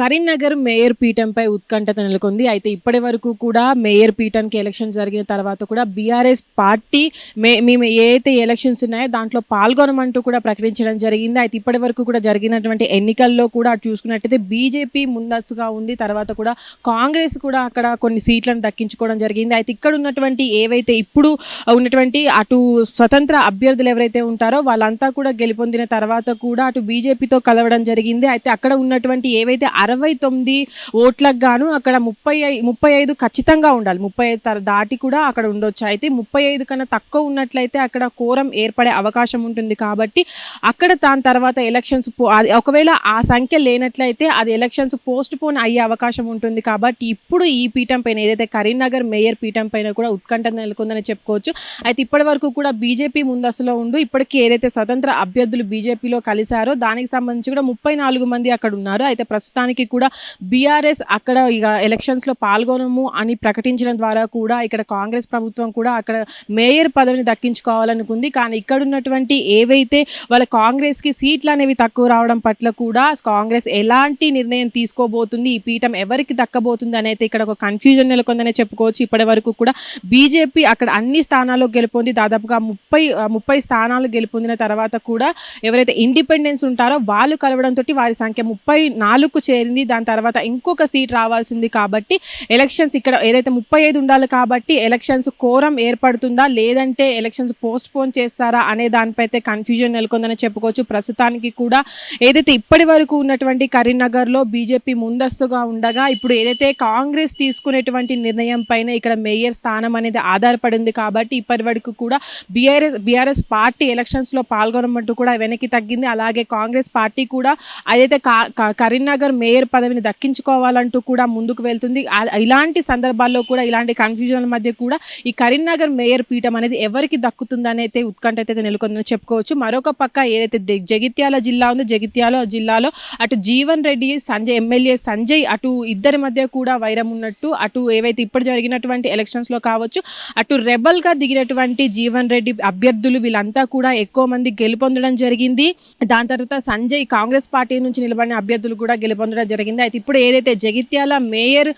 Karimnagar mayor పీఠంపై ఉత్కంఠత నెలకొంది. అయితే ఇప్పటి వరకు కూడా మేయర్ పీఠానికి ఎలక్షన్ జరిగిన తర్వాత కూడా బీఆర్ఎస్ పార్టీ మే మేము ఏ ఎలక్షన్స్ ఉన్నాయో దాంట్లో పాల్గొనమంటూ కూడా ప్రకటించడం జరిగింది. అయితే ఇప్పటి వరకు కూడా జరిగినటువంటి ఎన్నికల్లో కూడా అటు చూసుకున్నట్టయితే బీజేపీ ముందస్తుగా ఉంది. తర్వాత కూడా కాంగ్రెస్ కూడా అక్కడ కొన్ని సీట్లను దక్కించుకోవడం జరిగింది. అయితే ఇక్కడ ఉన్నటువంటి ఏవైతే ఇప్పుడు ఉన్నటువంటి అటు స్వతంత్ర అభ్యర్థులు ఎవరైతే ఉంటారో వాళ్ళంతా కూడా గెలుపొందిన తర్వాత కూడా అటు బీజేపీతో కలవడం జరిగింది. అయితే అక్కడ ఉన్నటువంటి ఏవైతే అరవై తొమ్మిది ఓట్లకు గాను అక్కడ ముప్పై ఐదు ముప్పై ఐదు ఖచ్చితంగా ఉండాలి. ముప్పై ఐదు తర- దాటి కూడా అక్కడ ఉండొచ్చు. అయితే ముప్పై ఐదు కన్నా తక్కువ ఉన్నట్లయితే అక్కడ కోరం ఏర్పడే అవకాశం ఉంటుంది కాబట్టి అక్కడ దాని తర్వాత ఎలక్షన్స్ పో- అది ఒకవేళ ఆ సంఖ్య లేనట్లయితే అది ఎలక్షన్స్ పోస్ట్ పోన్ అయ్యే అవకాశం ఉంటుంది కాబట్టి ఇప్పుడు ఈ పీఠం పైన ఏదైతే కరీంనగర్ మేయర్ పీఠం పైన కూడా ఉత్కంఠ నెలకొందని చెప్పుకోవచ్చు. అయితే ఇప్పటి వరకు కూడా బీజేపీ ముందస్తులో ఉండు. ఇప్పటికీ ఏదైతే స్వతంత్ర అభ్యర్థులు బీజేపీలో కలిశారో దానికి సంబంధించి కూడా ముప్పై నాలుగు మంది అక్కడ ఉన్నారు. అయితే ప్రస్తుతానికి కూడా బీఆర్ఎస్ అక్కడ ఇక ఎలక్షన్స్లో పాల్గొనము అని ప్రకటించడం ద్వారా కూడా ఇక్కడ కాంగ్రెస్ ప్రభుత్వం కూడా అక్కడ మేయర్ పదవిని దక్కించుకోవాలనుకుంది. కానీ ఇక్కడ ఉన్నటువంటి ఏవైతే వాళ్ళ కాంగ్రెస్కి సీట్లు అనేవి తక్కువ రావడం పట్ల కూడా కాంగ్రెస్ ఎలాంటి నిర్ణయం తీసుకోబోతుంది? ఈ పీఠం ఎవరికి దక్కబోతుంది అనేది ఇక్కడ ఒక కన్ఫ్యూజన్ నెలకొందనే చెప్పుకోవచ్చు. ఇప్పటి వరకు కూడా బీజేపీ అక్కడ అన్ని స్థానాల్లో గెలుపొంది దాదాపుగా ముప్పై ముప్పై స్థానాలు గెలుపొందిన తర్వాత కూడా ఎవరైతే ఇండిపెండెన్స్ ఉంటారో వాళ్ళు కలవడంతో వారి సంఖ్య ముప్పై నాలుగు చేరి వెళ్ళింది. దాని తర్వాత ఇంకొక సీట్ రావాల్సింది కాబట్టి ఎలక్షన్స్ ఇక్కడ ఏదైతే ముప్పై ఐదు ఉండాలి కాబట్టి ఎలక్షన్స్ కోరం ఏర్పడుతుందా? లేదంటే ఎలక్షన్స్ పోస్ట్ పోన్ చేస్తారా? అనే దానిపై అయితే కన్ఫ్యూజన్ నెలకొందని చెప్పుకోవచ్చు. ప్రస్తుతానికి కూడా ఏదైతే ఇప్పటి వరకు ఉన్నటువంటి కరీంనగర్లో బీజేపీ ముందస్తుగా ఉండగా ఇప్పుడు ఏదైతే కాంగ్రెస్ తీసుకునేటువంటి నిర్ణయం పైన ఇక్కడ మేయర్ స్థానం అనేది ఆధారపడింది కాబట్టి ఇప్పటి వరకు కూడా బీఆర్ఎస్ బీఆర్ఎస్ పార్టీ ఎలక్షన్స్లో పాల్గొనమంటూ కూడా వెనక్కి తగ్గింది. అలాగే కాంగ్రెస్ పార్టీ కూడా అదైతే కా- కరీంనగర్ మేయర్ మేయర్ పదవిని దక్కించుకోవాలంటూ కూడా ముందుకు వెళ్తుంది. ఇలాంటి సందర్భాల్లో కూడా ఇలాంటి కన్ఫ్యూజన్ల మధ్య కూడా ఈ కరీంనగర్ మేయర్ పీఠం అనేది ఎవరికి దక్కుతుందని అయితే ఉత్కంఠ అయితే నెలకొందని చెప్పుకోవచ్చు. మరొక పక్క ఏదైతే జగిత్యాల జిల్లా ఉందో జగిత్యాల జిల్లాలో అటు జీవన్ రెడ్డి సంజయ్ ఎమ్మెల్యే సంజయ్ అటు ఇద్దరి మధ్య కూడా వైరం ఉన్నట్టు అటు ఏవైతే ఇప్పుడు జరిగినటువంటి ఎలక్షన్స్లో కావచ్చు అటు రెబల్గా దిగినటువంటి జీవన్ రెడ్డి అభ్యర్థులు వీళ్ళంతా కూడా ఎక్కువ మంది గెలుపొందడం జరిగింది. దాని తర్వాత సంజయ్ కాంగ్రెస్ పార్టీ నుంచి నిలబడిన అభ్యర్థులు కూడా గెలుపొందడం జరిగింది. అయితే ఇప్పుడు ఏదైతే జగిత్యాల మేయర్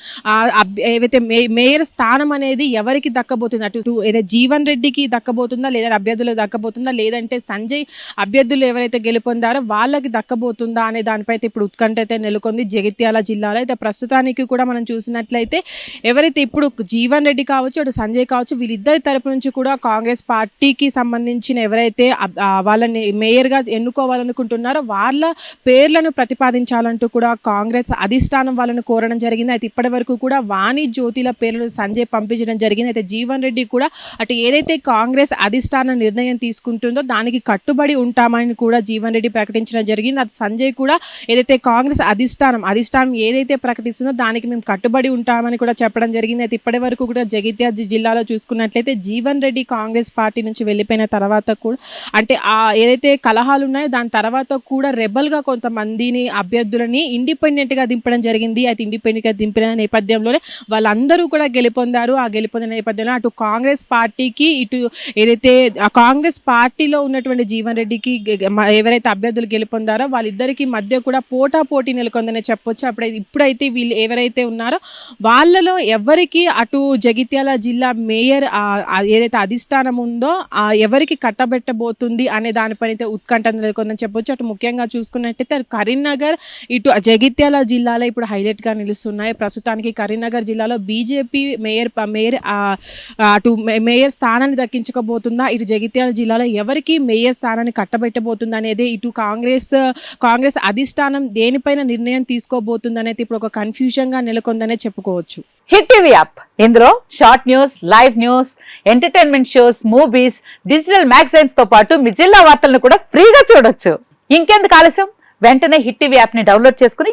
ఏవైతే మేయర్ స్థానం అనేది ఎవరికి దక్కబోతుంది? అటు ఏదైతే జీవన్ రెడ్డికి దక్కబోతుందా? లేదా అభ్యర్థులకు దక్కబోతుందా? లేదంటే సంజయ్ అభ్యర్థులు ఎవరైతే గెలుపొందారో వాళ్ళకి దక్కబోతుందా అనే దానిపై అయితే ఇప్పుడు ఉత్కంఠ అయితే నెలకొంది జగిత్యాల జిల్లాలో. అయితే ప్రస్తుతానికి కూడా మనం చూసినట్లయితే ఎవరైతే ఇప్పుడు జీవన్ రెడ్డి కావచ్చు అటు సంజయ్ కావచ్చు వీళ్ళిద్దరి తరపు నుంచి కూడా కాంగ్రెస్ పార్టీకి సంబంధించిన ఎవరైతే వాళ్ళని మేయర్గా ఎన్నుకోవాలనుకుంటున్నారో వాళ్ళ పేర్లను ప్రతిపాదించాలంటూ కూడా కాంగ్రెస్ అధిష్టానం వాళ్ళని కోరడం జరిగింది. అయితే ఇప్పటి వరకు కూడా వాణి జ్యోతిల పేర్లను సంజయ్ పంపించడం జరిగింది. అయితే జీవన్ రెడ్డి కూడా అటు ఏదైతే కాంగ్రెస్ అధిష్టానం నిర్ణయం తీసుకుంటుందో దానికి కట్టుబడి ఉంటామని కూడా జీవన్ రెడ్డి ప్రకటించడం జరిగింది. అది సంజయ్ కూడా ఏదైతే కాంగ్రెస్ అధిష్టానం అధిష్టానం ఏదైతే ప్రకటిస్తుందో దానికి మేము కట్టుబడి ఉంటామని కూడా చెప్పడం జరిగింది. అయితే ఇప్పటి వరకు కూడా జగిత్యాల జిల్లాలో చూసుకున్నట్లయితే జీవన్ రెడ్డి కాంగ్రెస్ పార్టీ నుంచి వెళ్ళిపోయిన తర్వాత కూడా అంటే ఆ ఏదైతే కలహాలు ఉన్నాయో దాని తర్వాత కూడా రెబల్గా కొంతమందిని అభ్యర్థులని ఇండి ఇండిపెండెంట్గా దింపడం జరిగింది. అయితే ఇండిపెండెంట్గా దింపిన నేపథ్యంలోనే వాళ్ళందరూ కూడా గెలుపొందారు. ఆ గెలుపొందిన నేపథ్యంలో అటు కాంగ్రెస్ పార్టీకి ఇటు ఏదైతే ఆ కాంగ్రెస్ పార్టీలో ఉన్నటువంటి జీవన్ రెడ్డికి ఎవరైతే అభ్యర్థులు గెలుపొందారో వాళ్ళిద్దరికీ మధ్య కూడా పోటా పోటీ నెలకొందని చెప్పొచ్చు. అప్పుడైతే ఇప్పుడైతే వీళ్ళు ఎవరైతే ఉన్నారో వాళ్ళలో ఎవరికి అటు జగిత్యాల జిల్లా మేయర్ ఏదైతే అధిష్టానం ఉందో ఎవరికి కట్టబెట్టబోతుంది అనే దానిపైన అయితే ఉత్కంఠ నెలకొందని చెప్పొచ్చు. అటు ముఖ్యంగా చూసుకున్నట్టయితే కరీంనగర్ ఇటు జగిత్యాల జిల్లాలో ఇప్పుడు హైలైట్గా నిలుస్తున్నాయి. ప్రస్తుతానికి కరీంనగర్ జిల్లాలో బీజేపీ మేయర్ మేయర్ అటు మేయర్ స్థానాన్ని దక్కించుకోబోతుందా ఇటు జగిత్యాల జిల్లాలో ఎవరికి మేయర్ స్థానాన్ని కట్టబెట్టబోతుంది అనేది ఇటు కాంగ్రెస్ కాంగ్రెస్ అధిష్టానం దేనిపైన నిర్ణయం తీసుకోబోతుంది అనేది ఇప్పుడు ఒక కన్ఫ్యూజన్గా నెలకొందనే చెప్పుకోవచ్చు. Hit TV app. ఇందులో short news live news entertainment shows movies digital మ్యాగజైన్స్తో పాటు మీ జిల్లా వార్తలను కూడా ఫ్రీగా చూడొచ్చు. ఇంకెందుకు ఆలస్యం? వెంటనే హిట్ టీవీ యాప్ని డౌన్లోడ్ చేసుకుని